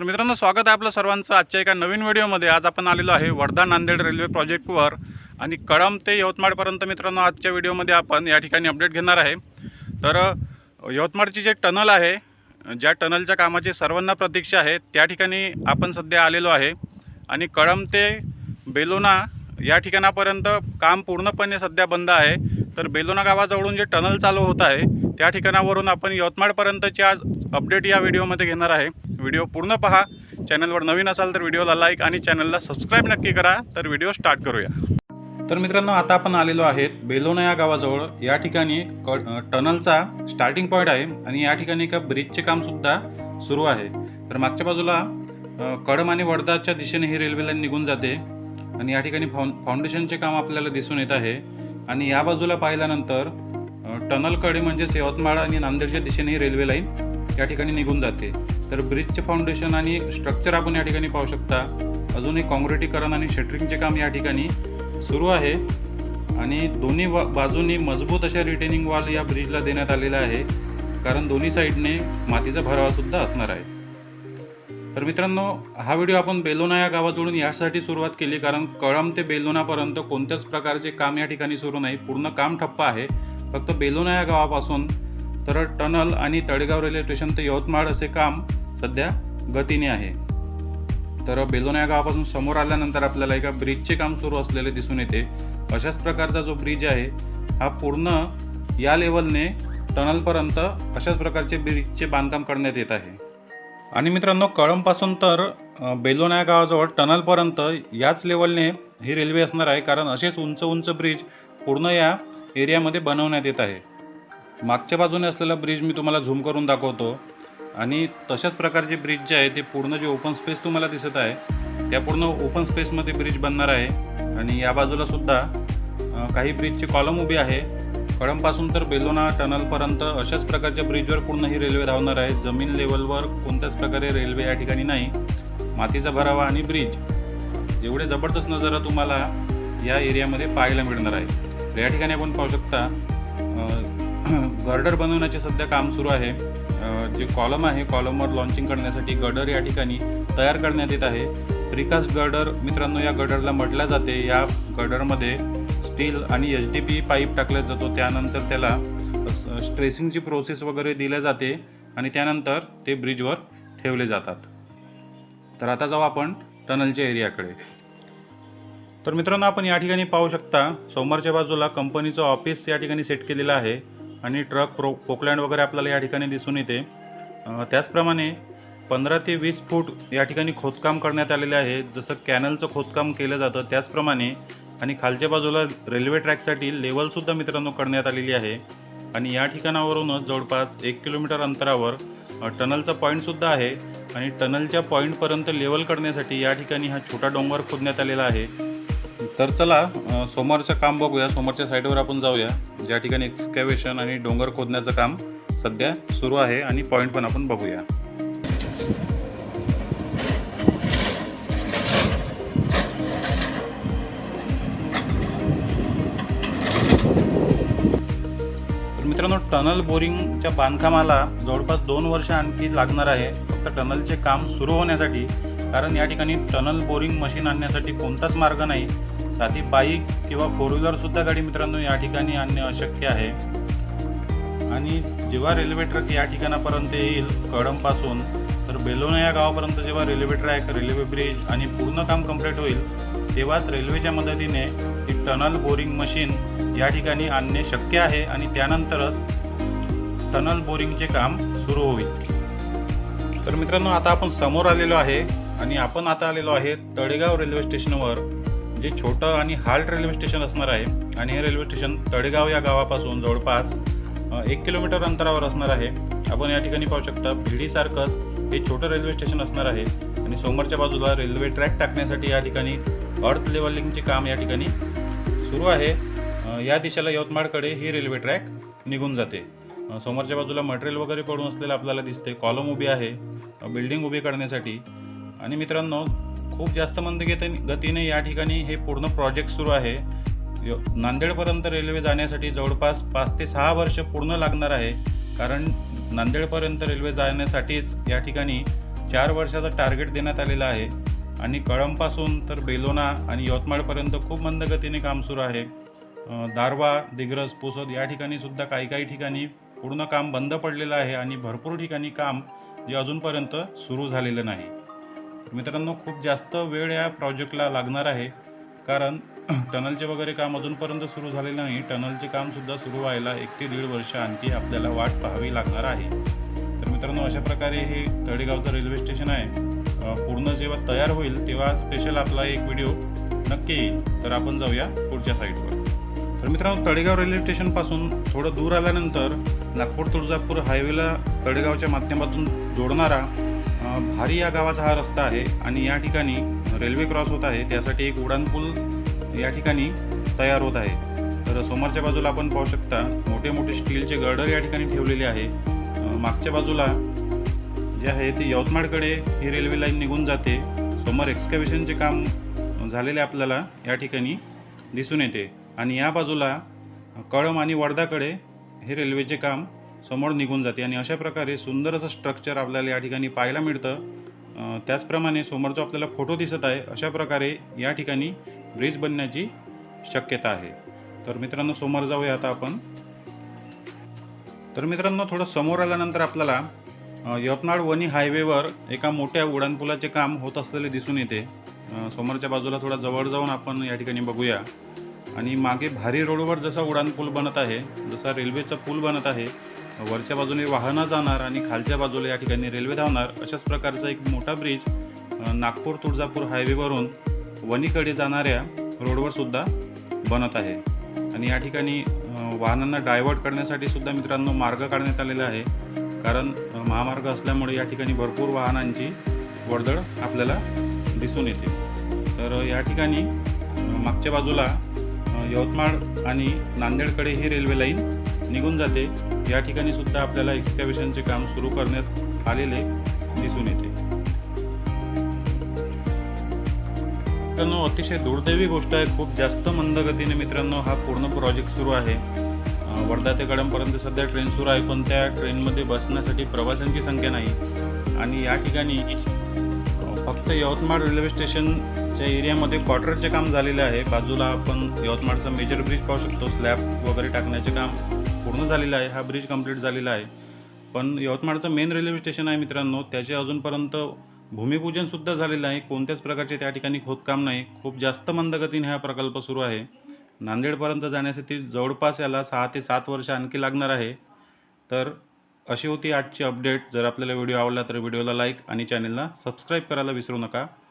तर मित्रांनो स्वागत आहे आपलं सर्वांचं आजच्या एका नवीन व्हिडिओमध्ये. आज आपण आलेलो आहे वर्धा नांदेड रेल्वे प्रोजेक्टवर आणि कळम ते यवतमाळपर्यंत मित्रांनो आजच्या व्हिडिओमध्ये आपण या ठिकाणी अपडेट घेणार आहे. तर यवतमाळची जे टनल आहे ज्या टनलच्या कामाची सर्वांना प्रतीक्षा आहे त्या ठिकाणी आपण सध्या आलेलो आहे. आणि कळम ते बेलोना या ठिकाणापर्यंत काम पूर्णपणे सध्या बंद आहे. तर बेलोना गावाजवळून जे टनल चालू होत आहे त्या ठिकाणावरून आपण यवतमाळपर्यंतची आज अपडेट या व्हिडिओमध्ये घेणार आहे. व्हिडिओ पूर्ण पहा. चॅनलवर नवीन असाल तर व्हिडिओला लाईक आणि चॅनलला सबस्क्राईब नक्की करा. तर व्हिडिओ स्टार्ट करूया. तर मित्रांनो आता आपण आलेलो आहेत बेलोना या गावाजवळ. या ठिकाणी क टनलचा स्टार्टिंग पॉईंट आहे आणि या ठिकाणी एका ब्रिजचे कामसुद्धा सुरू आहे. तर मागच्या बाजूला कडम आणि वर्धाच्या दिशेने ही रेल्वे लाईन निघून जाते आणि या ठिकाणी फाउं फाउंडेशनचे काम आपल्याला दिसून येत आहे. आणि या बाजूला पाहिल्यानंतर टनलकडे म्हणजेच यवतमाळ आणि नांदेडच्या दिशेने ही रेल्वे लाईन या ठिकाणी निघून जाते. तर ब्रिजचे फाउंडेशन आणि स्ट्रक्चर आपण या ठिकाणी पाहू शकता. अजूनही काँक्रिटीकरण आणि शटरिंगचे काम या ठिकाणी सुरू आहे. आणि दोन्ही वा बाजूनी मजबूत अशा रिटेनिंग वॉल या ब्रिजला देण्यात आलेला आहे. कारण दोन्ही साईडने मातीचा भरावासुद्धा असणार आहे. तर मित्रांनो हा व्हिडिओ आपण बेलोना या गावाजवळून यासाठी सुरुवात केली. कारण कळम ते बेलोनापर्यंत कोणत्याच प्रकारचे काम या ठिकाणी सुरू नाही. पूर्ण काम ठप्प आहे. फक्त बेलोना या गावापासून तर टनल आणि तळेगाव रेल्वे स्टेशन ते यवतमाळ असे काम सध्या गतीने आहे. तर बेलोना या गावापासून समोर आल्यानंतर आपल्याला एका ब्रिजचे काम सुरू असलेले दिसून येते. अशाच प्रकारचा जो ब्रिज आहे हा पूर्ण या लेवलने टनलपर्यंत अशाच प्रकारचे ब्रिजचे बांधकाम करण्यात येत आहे. आणि मित्रांनो कळंबपासून तर अ, बेलोना या गावाजवळ टनलपर्यंत याच लेवलने ही रेल्वे असणार आहे. कारण असेच उंच उंच ब्रिज पूर्ण या एरियामध्ये बनवण्यात येत आहे. मागच्या बाजूने असलेला ब्रिज मी तुम्हाला झूम करून दाखवतो. आणि तशाच प्रकारचे ब्रिज जे आहे ते पूर्ण जे ओपन स्पेस तुम्हाला दिसत आहे त्या पूर्ण ओपन स्पेसमध्ये ब्रिज बनणार आहे. आणि या बाजूला सुद्धा काही ब्रिजचे कॉलम उभे आहे. कळंबपासून तर बेलोना टनलपर्यंत अशाच प्रकारच्या ब्रिजवर पूर्ण ही रेल्वे धावणार आहे. जमीन लेवलवर कोणत्याच प्रकारे रेल्वे या ठिकाणी नाही. मातीचा भरावा आणि ब्रिज एवढे जबरदस्त नजारा तुम्हाला या एरियामध्ये पाहायला मिळणार आहे. तर या ठिकाणी आपण पाहू शकता गर्डर बनवण्याचे सध्या काम सुरू आहे. जे कॉलम आहे कॉलमवर लॉन्चिंग करण्यासाठी गर्डर या ठिकाणी तयार करण्यात येत आहे. प्रिकास्ट गर्डर मित्रांनो या गर्डरला म्हटल्या जाते. या गर्डरमध्ये स्टील आणि एच डी पी पाईप टाकला जातो. त्यानंतर त्याला स्ट्रेसिंगची प्रोसेस वगैरे दिल्या जाते आणि त्यानंतर ते ब्रिजवर ठेवले जातात. तर आता जाऊ आपण टनलच्या एरियाकडे तर मित्रांनो आपण या ठिकाणी पाहू शकता समोरच्या बाजूला कंपनीचं ऑफिस या ठिकाणी सेट केलेलं आहे. आणि ट्रक प्रो पोकलँड वगैरे आपल्याला या ठिकाणी दिसून येते. त्याचप्रमाणे पंधरा ते वीस फूट या ठिकाणी खोदकाम करण्यात आलेले आहे. जसं कॅनलचं खोदकाम केलं जातं त्याचप्रमाणे आणि खालच्या बाजूला रेल्वे ट्रॅकसाठी लेवलसुद्धा मित्रांनो करण्यात आलेली आहे. आणि या ठिकाणावरूनच जवळपास एक किलोमीटर अंतरावर टनलचा पॉईंटसुद्धा आहे. आणि टनलच्या पॉईंटपर्यंत लेवल करण्यासाठी या ठिकाणी हा छोटा डोंगर खोदण्यात आलेला आहे. तर चला सोमवारचं समोरचं काम बघूया. समोरच्या साईडवर आपण जाऊया. ज्या ठिकाणी एक्सकॅवेशन आणि डोंगर खोदण्याचं काम सध्या सुरू आहे आणि पॉईंट पण आपण बघूया. मित्रांनो टनल बोरिंगच्या बांधकामाला जवळपास दोन वर्ष आणखी लागणार आहे. फक्त टनलचे काम सुरू होण्यासाठी कारण या ठिकाणी टनल बोरिंग मशीन आणण्यासाठी कोणताच मार्ग नाही. साधी बाईक किंवा फोर व्हीलरसुद्धा गाडी मित्रांनो या ठिकाणी आणणे अशक्य आहे. आणि जेव्हा रेल्वे ट्रक या ठिकाणापर्यंत येईल कळंबपासून तर बेलोना या गावापर्यंत जेव्हा रेल्वे ट्रॅक रेल्वे ब्रिज आणि पूर्ण काम कंप्लीट होईल तेव्हाच रेल्वेच्या मदतीने ती टनल बोरिंग मशीन या ठिकाणी आणणे शक्य आहे आणि त्यानंतरच टनल बोरिंगचे काम सुरू होईल. तर मित्रांनो आता आपण समोर आलेलो आहे आणि आपण आता आलेलो आहे तळेगाव रेल्वे स्टेशनवर. जे छोटं आणि हाल्ट रेल्वे स्टेशन असणार आहे आणि हे रेल्वे स्टेशन तळेगाव या गावापासून जवळपास एक किलोमीटर अंतरावर असणार आहे. आपण या ठिकाणी पाहू शकता भिडीसारखंच हे छोटं रेल्वे स्टेशन असणार आहे आणि समोरच्या बाजूला रेल्वे ट्रॅक टाकण्यासाठी या ठिकाणी अर्थ लेवलिंगचे काम या ठिकाणी सुरू आहे. या दिशेला यवतमाळकडे ही रेल्वे ट्रॅक निघून जाते. समोरच्या बाजूला मटेरियल वगैरे पडून असलेलं आपल्याला दिसते कॉलम उभी आहे. बिल्डिंग उभी करण्यासाठी. आणि मित्रांनो खूप जास्त मंद गतीने या ठिकाणी हे पूर्ण प्रोजेक्ट सुरू आहे. य- नांदेडपर्यंत रेल्वे जाण्यासाठी जवळपास पाच ते सहा वर्ष पूर्ण लागणार आहे. कारण नांदेडपर्यंत रेल्वे जाण्यासाठीच या ठिकाणी चार वर्षाचं टार्गेट देण्यात आलेलं आहे. आणि कळंबपासून तर बेलोना आणि यवतमाळपर्यंत खूप मंद गतीने काम सुरू आहे. दारवा दिग्रस पुसद या ठिकाणी सुद्धा काही काही ठिकाणी पूर्ण काम बंद पडलेलं आहे. आणि भरपूर ठिकाणी काम जे अजूनपर्यंत सुरू झालेलं नाही. मित्रांनो खूप जास्त वेळ या प्रोजेक्टला लागणार आहे. कारण टनलचे वगैरे काम अजूनपर्यंत सुरू झालेलं नाही. टनलचे कामसुद्धा सुरू व्हायला एक ते दीड वर्ष आणखी आपल्याला वाट पाहावी लागणार आहे. तर मित्रांनो अशा प्रकारे हे तळेगावचं रेल्वे स्टेशन आहे. पूर्ण जेव्हा तयार होईल तेव्हा स्पेशल आपला एक व्हिडिओ नक्की येईल. तर आपण जाऊया पुढच्या साईडवर तर मित्रांनो तळेगाव रेल्वे स्टेशनपासून थोडं दूर आल्यानंतर नागपूर तुळजापूर हायवेला तळेगावच्या माध्यमातून जोडणारा भारी या गावाचा हा रस्ता आहे आणि या ठिकाणी रेल्वे क्रॉस होत आहे. त्यासाठी एक उड्डाणपूल या ठिकाणी तयार होत आहे. तर समोरच्या बाजूला आपण पाहू शकता मोठे मोठे स्टीलचे गर्डर या ठिकाणी ठेवलेले आहे. मागच्या बाजूला जे आहे ते यवतमाळकडे ही रेल्वे लाईन निघून जाते. समोर एक्सकॅव्हेशनचे काम झालेले आपल्याला या ठिकाणी दिसून येते. आणि या बाजूला कळम आणि वर्धाकडे हे रेल्वेचे काम समोर निघून जाते. आणि अशा प्रकारे सुंदर असं स्ट्रक्चर आपल्याला या ठिकाणी पाहायला मिळतं. त्याचप्रमाणे समोर जो आपल्याला फोटो दिसत आहे. अशा प्रकारे या ठिकाणी ब्रिज बनण्याची शक्यता आहे. तर मित्रांनो समोर जाऊया आता आपण. तर मित्रांनो थोडं समोर आल्यानंतर आपल्याला यवतमाळ वणी हायवेवर एका मोठ्या उड्डाणपुलाचे काम होत असलेले दिसून येते. समोरच्या बाजूला थोडा जवळ जाऊन आपण या ठिकाणी बघूया. आणि मागे भारी रोडवर जसा उड्डाणपूल बनत आहे जसा रेल्वेचा पूल बनत आहे वरच्या बाजूने वाहनं जाणार आणि खालच्या बाजूला या ठिकाणी रेल्वे धावणार अशाच प्रकारचा एक मोठा ब्रिज नागपूर तुळजापूर हायवेवरून वणीकडे जाणाऱ्या रोडवर सुद्धा बनत आहे. आणि या ठिकाणी वाहनांना डायव्हर्ट करण्यासाठी सुद्धा मित्रांनो मार्ग काढण्यात आलेला आहे. कारण महामार्ग असल्यामुळे या ठिकाणी भरपूर वाहनांची वर्दळ आपल्याला दिसून येते. तर या ठिकाणी मागच्या बाजूला यवतमाळ आणि नांदेडकडे ही रेल्वे लाईन निघून जाते. या ठिकाणी सुद्धा आपल्याला एक्सकॅव्हेशनचे काम सुरू करण्यात आलेले दिसून येते. मित्रांनो अतिशय दुर्दैवी गोष्ट आहे. खूप जास्त मंद गतीने मित्रांनो हा पूर्ण प्रोजेक्ट सुरू आहे. वर्धा ते कळंबपर्यंत सध्या ट्रेन सुरू आहे पण त्या ट्रेनमध्ये बसण्यासाठी प्रवाशांची संख्या नाही. आणि या ठिकाणी फक्त यवतमाळ रेल्वे स्टेशनच्या एरियामध्ये क्वार्टरचे काम झालेले आहे. बाजूला आपण यवतमाळचा मेजर ब्रिज पाहू शकतो. स्लॅब वगैरे टाकण्याचे काम पूर्ण झालेला आहे हा ब्रिज कंप्लीट झालेला आहे. पण यवतमाळचं मेन रेल्वे स्टेशन आहे मित्रांनो त्याचे अजूनपर्यंत भूमिपूजनसुद्धा झालेलं आहे. कोणत्याच प्रकारचे त्या ठिकाणी खोदकाम नाही. खूप जास्त मंदगतीने हा प्रकल्प सुरू आहे. नांदेडपर्यंत जाण्यासाठी जवळपास याला सहा ते सात वर्ष आणखी लागणार आहे. तर अशी होती आजची अपडेट जर आपल्याला व्हिडिओ आवडला तर व्हिडिओला लाईक आणि चॅनलला सबस्क्राईब करायला विसरू नका.